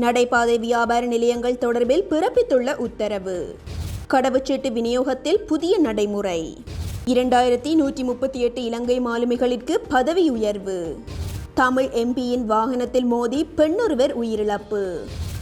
நடைபாதை வியாபார நிலையங்கள் தொடர்பில் பிறப்பித்துள்ள உத்தரவு. கடவுச்சீட்டு விநியோகத்தில் புதிய நடைமுறை. இரண்டாயிரத்தி நூற்றி முப்பத்தி எட்டு இலங்கை மாலுமிகளிற்கு பதவி உயர்வு. தமிழ் எம்பியின் வாகனத்தில் மோதி பெண்ணொருவர் உயிரிழப்பு.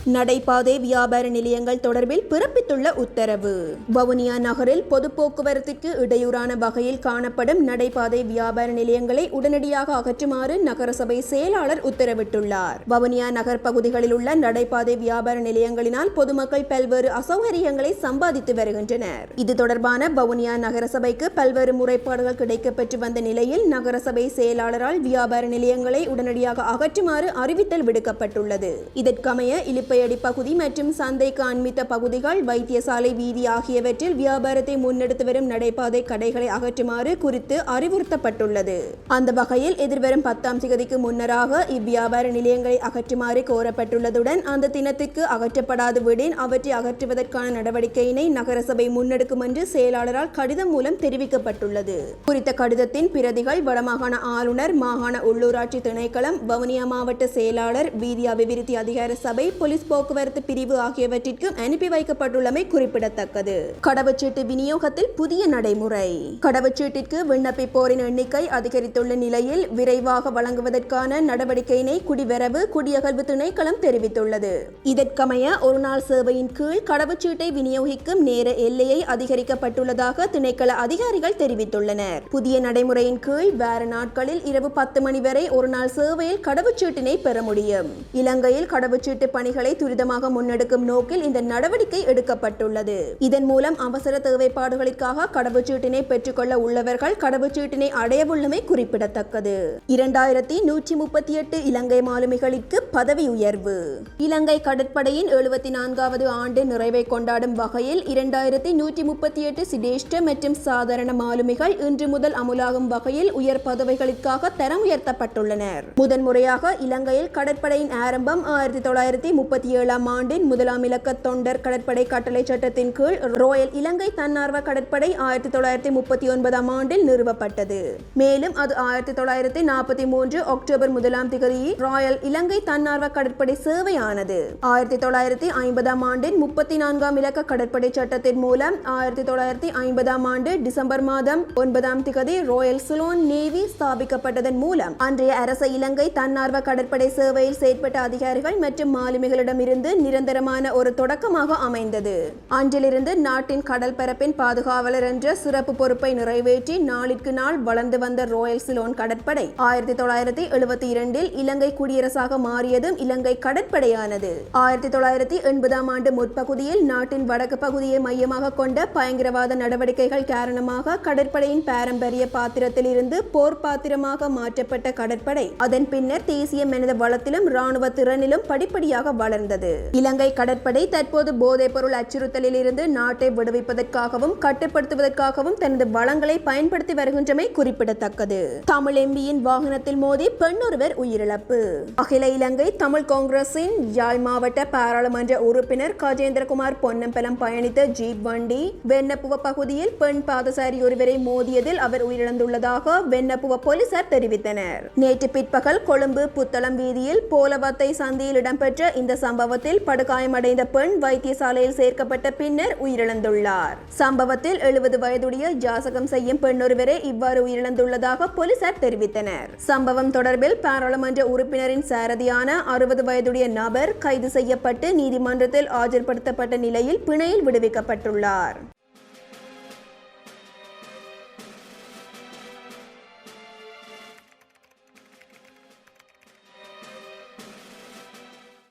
நடைபாதை வியாபார நிலையங்கள் தொடர்பில் பிறப்பித்துள்ள உத்தரவு. வவுனியா நகரில் பொது போக்குவரத்திற்கு இடையூறான வகையில் காணப்படும் நடைபாதை வியாபார நிலையங்களை உடனடியாக அகற்றுமாறு நகரசபை செயலாளர் உத்தரவிட்டுள்ளார். வவுனியா நகர் பகுதிகளில் உள்ள நடைபாதை வியாபார நிலையங்களினால் பொதுமக்கள் பல்வேறு அசௌகரியங்களை சம்பாதித்து வருகின்றனர். இது தொடர்பான வவுனியா நகரசபைக்கு பல்வேறு முறைப்பாடுகள் கிடைக்கப்பெற்று வந்த நிலையில் நகரசபை செயலாளரால் வியாபார நிலையங்களை உடனடியாக அகற்றுமாறு அறிவித்தல் விடுக்கப்பட்டுள்ளது. இதற்கமைய குப்பையடி பகுதி மற்றும் சந்தைக்கு அண்மித்த பகுதிகள் வைத்தியசாலை வீதி ஆகியவற்றில் வியாபாரத்தை முன்னெடுத்து வரும் நடைபாதை கடைகளை அகற்றுமாறு குறித்து அறிவுறுத்தப்பட்டுள்ளது. அந்த வகையில் எதிர்வரும் பத்தாம் திகதிக்கு முன்னராக இவ்வியாபார நிலையங்களை அகற்றுமாறு கோரப்பட்டுள்ளதுடன் அந்த தினத்துக்கு அகற்றப்படாது விடின் அவற்றை அகற்றுவதற்கான நடவடிக்கையினை நகரசபை முன்னெடுக்கும் என்று செயலாளரால் கடிதம் மூலம் தெரிவிக்கப்பட்டுள்ளது. குறித்த கடிதத்தின் பிரதிகள் வடமாகாண ஆளுநர் மாகாண உள்ளூராட்சி திணைக்களம் வவுனியா மாவட்ட செயலாளர் வீதி அபிவிருத்தி அதிகார சபை போலீஸ் போலீஸ் போக்குவரத்து பிரிவு ஆகியவற்றிற்கு அனுப்பி வைக்கப்பட்டுள்ளமை குறிப்பிடத்தக்கது. கடவுச்சீட்டு விநியோகத்தில் புதிய நடைமுறை. கடவுச்சீட்டிற்கு விண்ணப்பிப்போரின் எண்ணிக்கை அதிகரித்துள்ள நிலையில் விரைவாக வழங்குவதற்கான நடவடிக்கையினை குடிவரவு குடியகழ்வு திணைக்களம் தெரிவித்துள்ளது. இதற்கமைய ஒருநாள் சேவையின் கீழ் கடவுச்சீட்டை விநியோகிக்கும் நேர எல்லையை அதிகரிக்கப்பட்டுள்ளதாக திணைக்கள அதிகாரிகள் தெரிவித்துள்ளனர். புதிய நடைமுறையின் கீழ் வேறு நாட்களில் இரவு பத்து மணி வரை ஒருநாள் சேவையில் கடவுச்சீட்டினை பெற முடியும். இலங்கையில் கடவுச்சீட்டு பணிகளை துரிதமாக முன்னெடுக்கும் நோக்கில் இந்த நடவடிக்கை எடுக்கப்பட்டுள்ளது. இதன் மூலம் அவசர தேவைப்பாடுகளுக்காக கடவுச்சீட்டினை பெற்றுக்கொள்ள உள்ளவர்கள் கடவுச்சீட்டினை அடையவுள்ளமை குறிப்பிடத்தக்கது. இரண்டாயிரத்தி நூற்றி முப்பத்தி எட்டு இலங்கை மாலுமிகளுக்கு பதவி உயர்வு. இலங்கை கடற்படையின் எழுபத்தி நான்காவது ஆண்டு நிறைவை கொண்டாடும் வகையில் இரண்டாயிரத்தி நூற்றி முப்பத்தி எட்டு சிடேஷ்ட மற்றும் சாதாரண மாலுமிகள் இன்று முதல் அமுலாகும் வகையில் உயர் பதவிகளுக்காக தரம் உயர்த்தப்பட்டுள்ளனர். முதன்முறையாக இலங்கையில் கடற்படையின் ஆரம்பம் ஆயிரத்தி தொள்ளாயிரத்தி முப்பத்தி ஏழாம் ஆண்டின் முதலாம் இலக்க தொண்டர் கடற்படை கட்டளை சட்டத்தின் கீழ் ரோயல் இலங்கை தன்னார்வ கடற்படை ஆயிரத்தி தொள்ளாயிரத்தி முப்பத்தி ஒன்பதாம் ஆண்டில் நிறுவப்பட்டது. மேலும் அது ஆயிரத்தி தொள்ளாயிரத்தி நாற்பத்தி மூன்று அக்டோபர் முதலாம் திகதியில் ராயல் இலங்கை தன்னார்வ கடற்படை சேவையானது. ஆயிரத்தி தொள்ளாயிரத்தி ஐம்பதாம் ஆண்டின் முப்பத்தி நான்காம் இலக்க கடற்படை சட்டத்தின் மூலம் ஆயிரத்தி தொள்ளாயிரத்தி ஐம்பதாம் ஆண்டு டிசம்பர் மாதம் ஒன்பதாம் திகதி ராயல் சுலோன் நேவி ஸ்தாபிக்கப்பட்டதன் மூலம் அன்றைய அரச இலங்கை தன்னார்வ கடற்படை சேவையில் செயற்பட்ட அதிகாரிகள் மற்றும் மாலுமிகளிடம் மாலுமிகளிடமிருந்து நிரந்தரமான ஒரு தொடக்கமாக அமைந்தது. அன்றிலிருந்து நாட்டின் கடல் பரப்பின் பாதுகாவலர் என்ற சிறப்பு பொறுப்பை நிறைவேற்றி நாளிற்கு நாள் வளர்ந்து வந்த ராயல் சிலோன் கடற்படை ஆயிரத்தி தொள்ளாயிரத்தி எழுபத்தி இரண்டில் இலங்கை குடியரசாக மாறியதும் இலங்கை கடற்படையானது. ஆயிரத்தி தொள்ளாயிரத்தி எண்பதாம் ஆண்டு முற்பகுதியில் நாட்டின் வடக்கு பகுதியை மையமாக கொண்ட பயங்கரவாத நடவடிக்கைகள் காரணமாக கடற்படையின் பாரம்பரிய பாத்திரத்தில் இருந்து போர் பாத்திரமாக மாற்றப்பட்ட கடற்படை அதன் பின்னர் தேசிய மனித வளத்திலும் ராணுவ திறனிலும் படிப்படியாக வளர்ந்தது. இலங்கை கடற்படை தற்போது போதைப் பொருள் அச்சுறுத்தலில் இருந்து நாட்டை விடுவிப்பதற்காகவும் கட்டுப்படுத்துவதற்காகவும் தனது வளங்களை பயன்படுத்தி வருகின்றமை குறிப்பிடத்தக்கது. தமிழ் எம்பியின் வாகனத்தில் மோதி பெண்ணொருவர் உயிரிழப்பு. அகில இலங்கை தமிழ் காங்கிரசின் யாழ் மாவட்ட பாராளுமன்ற உறுப்பினர் கஜேந்திரகுமார் பொன்னம்பலம் பயணித்த ஜீப் வண்டி வெண்ணப்புவ பகுதியில் பெண் பாதசாரி ஒருவரை மோதியதில் அவர் உயிரிழந்துள்ளதாக வெண்ணப்புவ போலீசார் தெரிவித்தனர். நேற்று பிற்பகல் கொழும்பு புத்தளம் வீதியில் போலவத்தை சந்தியில் இடம்பெற்ற இந்த சம்பவத்தில் படுகாயமடைந்த பெண் வைத்தியசாலையில் சேர்க்கப்பட்ட பின்னர் உயிரிழந்துள்ளார். சம்பவத்தில் எழுபது வயதுடைய ஜாசகம் செய்யும் பெண்ணொருவரே இவ்வாறு உயிரிழந்துள்ளதாக போலீசார் தெரிவித்தனர். சம்பவம் தொடர்பில் பாராளுமன்ற உறுப்பினரின் சாரதியான அறுபது வயதுடைய நபர் கைது செய்யப்பட்டு நீதிமன்றத்தில் ஆஜர்படுத்தப்பட்ட நிலையில் பிணையில் விடுவிக்கப்பட்டுள்ளார்.